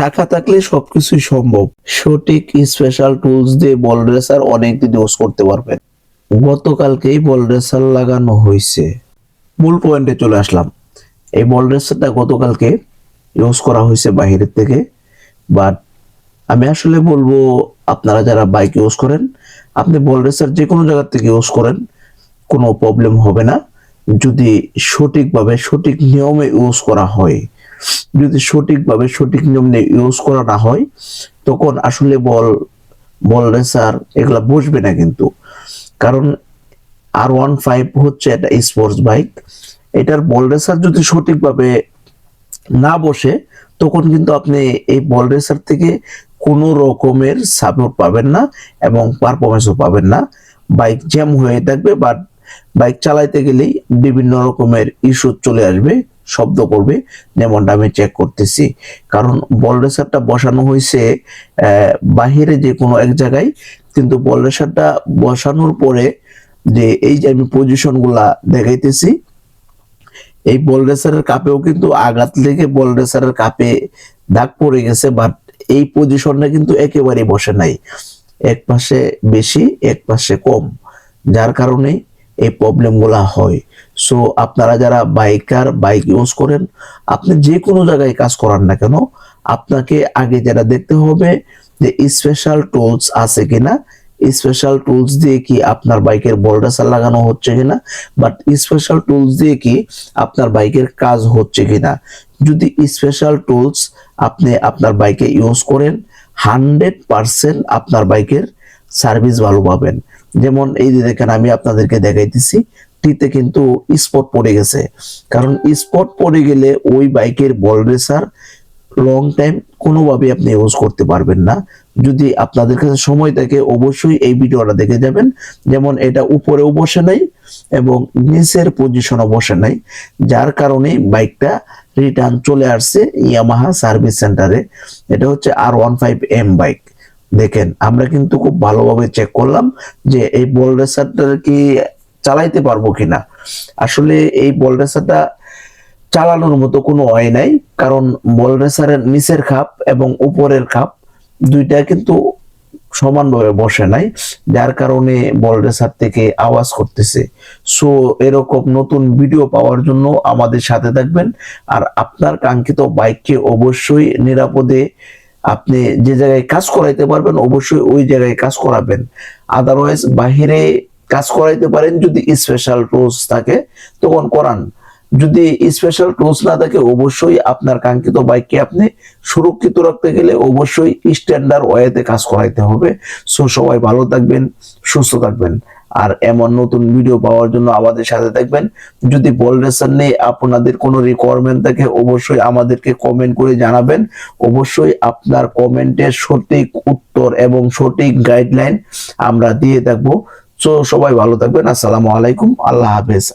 টাকা থাকলে সবকিছুই সম্ভব। সঠিক স্পেশাল টুলস দিয়ে বল রেসার অনেক দিন ইউজ করতে পারবেন গতকালকেই বল রেসার লাগানো হয়েছে। মূল পয়েন্টে চলে আসলাম। এই বল রেসারটা গতকালকে ইউজ করা হয়েছে বাহিরের থেকে। বাট আমি আসলে বলব, আপনারা যারা বাইক ইউজ করেন, আপনি বল রেসার যে কোনো জায়গা থেকে ইউজ করেন, কোনো প্রবলেম হবে না। যদি সঠিকভাবে সঠিক নিয়মে ইউজ করা হয় যদি সঠিকভাবে সঠিক নিয়ম নিয়ে ইউজ করা না হয়, তখন আসলে বল বল রেসার এগুলা বসবে না কিন্তু। কারণ আর ওয়ান ফাইভ হচ্ছে একটা স্পোর্টস বাইক এটার বল রেসার যদি সঠিকভাবে না বসে, তখন কিন্তু আপনি এই বল রেসার থেকে কোনো রকমের সাপোর্ট পাবেন না এবং পারফরমেন্সও পাবেন না। বাইক জ্যাম হয়ে থাকবে বাট বাইক চালাইতে গেলেই বিভিন্ন রকমের ইস্যু চলে আসবে। শব্দ করবে, যেমনটা আমি চেক করতেছি। কারণ বল রেসারটা বসানো হয়েছে বাহিরে যে কোনো এক জায়গায়, কিন্তু বল রেসারটা বসানোর পরে যে এই যে আমি পজিশনগুলা দেখাইতেছি, এই বল রেসারের কাপেও কিন্তু আঘাত লেগে বল রেসারের কাপে দাগ পড়ে গেছে বাট এই পজিশনটা কিন্তু একেবারেই বসে নাই। এক পাশে বেশি, এক পাশে কম। যার কারণে এই প্রবলেমগুলা হয়। সো আপনারা যারা বাইকার বাইক ইউজ করেন, আপনি যে কোনো জায়গায় কাজ করান না কেন, আপনাকে আগে যেটা দেখতে হবে যে স্পেশাল টুলস আছে কিনা স্পেশাল টুলস দিয়ে কি আপনার বাইকের বলডাসার লাগানো হচ্ছে কিনা বাট স্পেশাল টুলস দিয়ে কি আপনার বাইকের কাজ হচ্ছে কিনা। যদি স্পেশাল টুলস আপনি আপনার বাইকে ইউজ করেন হান্ড্রেড পার্সেন্ট আপনার বাইকের সার্ভিস ভালো পাবেন। যেমন এই যে দেখেন, আমি আপনাদেরকে দেখাইতেছি, টিতে কিন্তু স্পট পড়ে গেছে। কারণ স্পট পড়ে গেলে ওই বাইকের বল রেসার লং টাইম কোনোভাবে আপনি ইউজ করতে পারবেন না। যদি আপনাদের কাছে সময় থাকে, অবশ্যই এই ভিডিওটা দেখে যাবেন। যেমন এটা উপরেও বসে নাই এবং নিচের পজিশনও বসে নাই। যার কারণে বাইকটা রিটার্ন চলে আসছে ইয়ামাহা সার্ভিস সেন্টারে এটা হচ্ছে আর ওয়ান ফাইভ এম বাইক দেখেন, আমরা কিন্তু খুব ভালোভাবে চেক করলাম যে এই বল রেসারটা কি চালাইতে পারব কিনা। আসলে এই বল রেসারটা চালানোর মতো কোনো ওয়ে নাই, কারণ বল রেসারের নিচের খাপ এবং উপরের খাপ দুইটা কিন্তু সমানভাবে বসে নাই, যার কারণে বল রেসার থেকে আওয়াজ করতেছে। সো এরকম নতুন ভিডিও পাওয়ার জন্য আমাদের সাথে থাকবেন, আর আপনার কাঙ্ক্ষিত বাইককে অবশ্যই নিরাপদে আপনি যে জায়গায় কাজ করাইতে পারবেন, অবশ্যই ওই জায়গায় কাজ করাবেন। আদারওয়াইজ বাহিরে কাজ করাইতে পারেন যদি স্পেশাল টুলস থাকে, তখন করান। যদি স্পেশাল টুলস না থাকে, অবশ্যই আপনার কাঙ্ক্ষিত বাইককে আপনি সুরক্ষিত রাখতে গেলে অবশ্যই স্ট্যান্ডার্ড ওয়েতে কাজ করাইতে হবে। সো সবাই ভালো থাকবেন, সুস্থ থাকবেন। আর এমন নতুন ভিডিও পাওয়ার জন্য আমাদের সাথে থাকবেন। যদি বল রেসার নিয়ে আপনাদের কোনো রিকোয়ারমেন্ট থাকে, অবশ্যই আমাদেরকে কমেন্ট করে জানাবেন। অবশ্যই আপনার কমেন্টের সঠিক উত্তর এবং সঠিক গাইডলাইন আমরা দিয়ে থাকব। সো সবাই ভালো থাকবেন। আসসালামু আলাইকুম। আল্লাহ হাফেজ।